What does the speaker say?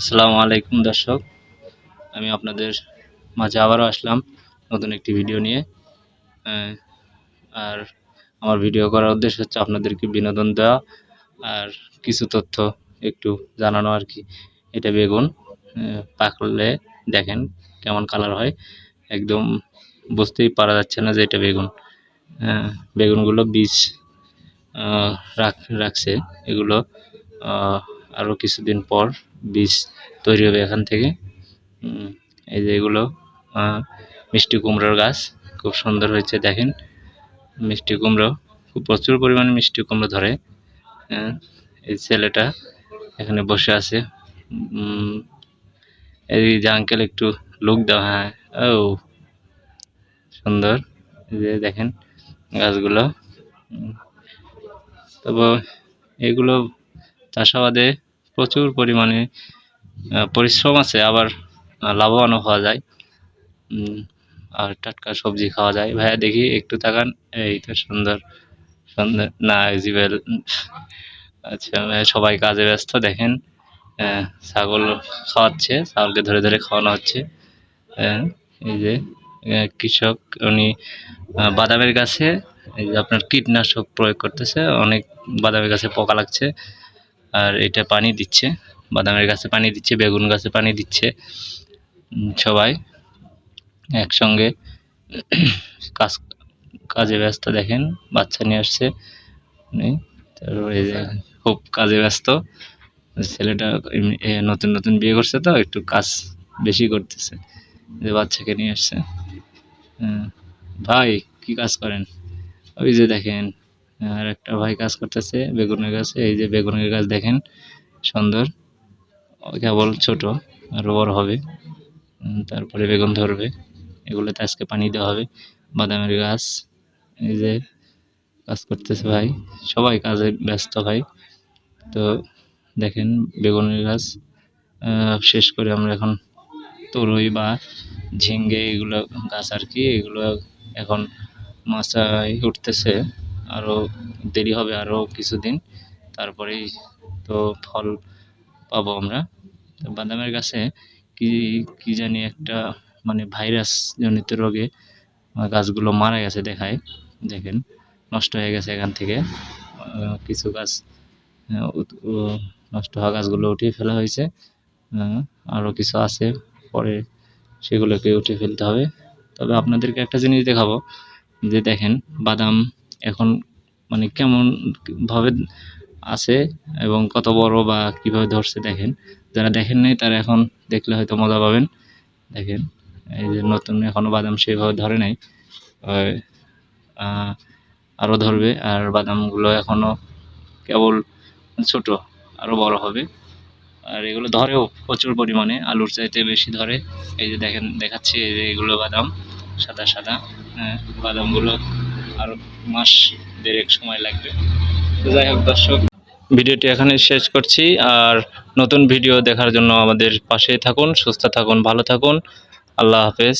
আসসালামু আলাইকুম দর্শক। আমি আপনাদের মাঝে আবারও আসলাম নতুন একটি ভিডিও নিয়ে। আর আমার ভিডিও করার উদ্দেশ্য হচ্ছে আপনাদেরকে বিনোদন দেওয়া আর কিছু তথ্য একটু জানানো আর কি। এটা বেগুন পাকলে দেখেন কেমন কালার হয়। একদম বুঝতেই পারা যাচ্ছে না যে এটা বেগুন। বেগুনগুলো বীজ রাখ, রাখছে। এগুলো আরও কিছুদিন পর বীজ তৈরি হবে এখান থেকে। এই যে এগুলো মিষ্টি কুমড়োর গাছ, খুব সুন্দর হয়েছে, দেখেন। মিষ্টি কুমড়ো, খুব প্রচুর পরিমাণে মিষ্টি কুমড়ো ধরে। এই ছেলেটা এখানে বসে আছে। এই যে আঙ্কেল একটু লুক দাও হ্যাঁ। ও, সুন্দর। এই যে দেখেন গাছগুলো। তবে এগুলো চাষাবাদে প্রচুর পরিমাণে পরিশ্রম আছে আবার লাভবানও হওয়া যায়। আর টাটকা সবজি খাওয়া যায়। ভাইয়া দেখি একটু তাকান। এই তো সুন্দর সুন্দর। না জিবেল আচ্ছা সবাই কাজে ব্যস্ত দেখেন ছাগল খাওয়াচ্ছে ছাগলকে ধরে ধরে খাওয়ানো হচ্ছে। আহ, এই যে কৃষক উনি বাদামের গাছে এই যে আপনার কীটনাশক প্রয়োগ করতেছে অনেক বাদামের গাছে পোকা লাগছে। আর এটা পানি দিচ্ছে, বাদামের গাছে পানি দিচ্ছে, বেগুন গাছে পানি দিচ্ছে সবাই একসঙ্গে কাজ, কাজে ব্যস্ত দেখেন, বাচ্চা নিয়ে আসছে খুব কাজে ব্যস্ত, ছেলেটা নতুন নতুন বিয়ে করছে তো, একটু কাজ বেশি করতেছে যে বাচ্চাকে নিয়ে আসছে হ্যাঁ। ভাই কি কাজ করেন ওই যে দেখেন আর একটা ভাই কাজ করতেছে, বেগুনের গাছে। এই যে বেগুনের গাছ দেখেন, সুন্দর। কেবল ছোট, আরও বড় হবে। তারপরে বেগুন ধরবে। এগুলোতে আজকে পানি দেওয়া হবে। বাদামের গাছ, এই যে কাজ করতেছে ভাই। সবাই কাজে ব্যস্ত ভাই। তো দেখেন বেগুনের গাছ শেষ করে আমরা এখন তরুই বা ঝিঙ্গে এগুলো গাছ আর কি, এগুলো এখন মাচায় উঠতেছে। আরও দেরি হবে আরও কিছুদিন। তারপরেই তো ফল পাবো আমরা। তো বাদামের গাছে কি কি জানি একটা মানে ভাইরাস জনিত রোগে গাছগুলো মারা গেছে দেখায়। দেখেন, নষ্ট হয়ে গেছে এখান থেকে। কিছু গাছ নষ্ট হওয়া গাছগুলো উঠিয়ে ফেলা হয়েছে। আরও কিছু আছে, পরে সেগুলোকে উঠিয়ে ফেলতে হবে। তবে আপনাদেরকে একটা জিনিস দেখাবো। যে দেখেন, বাদাম এখন মানে কেমন ভাবে আছে এবং কত বড় বা কীভাবে ধরছে দেখেন। যারা দেখেন নাই তারা এখন দেখলে হয়তো মজা পাবেন। দেখেন এই যে নতুন এখনও বাদাম সেভাবে ধরে নাই। আরও ধরবে। আর বাদামগুলো এখনও কেবল ছোট আরও বড় হবে। আর এগুলো ধরেও প্রচুর পরিমাণে। আলুর চাইতে বেশি ধরে। এই যে দেখেন দেখাচ্ছি এই যে এগুলো বাদাম সাদা সাদা হ্যাঁ, বাদামগুলো আরও মাস দেড়েক সময় লাগবে। তো যাই হোক, দর্শক, ভিডিওটি এখানে শেষ করছি। আর নতুন ভিডিও দেখার জন্য আমাদের পাশে থাকুন, সুস্থ থাকুন, ভালো থাকুন। আল্লাহ হাফেজ।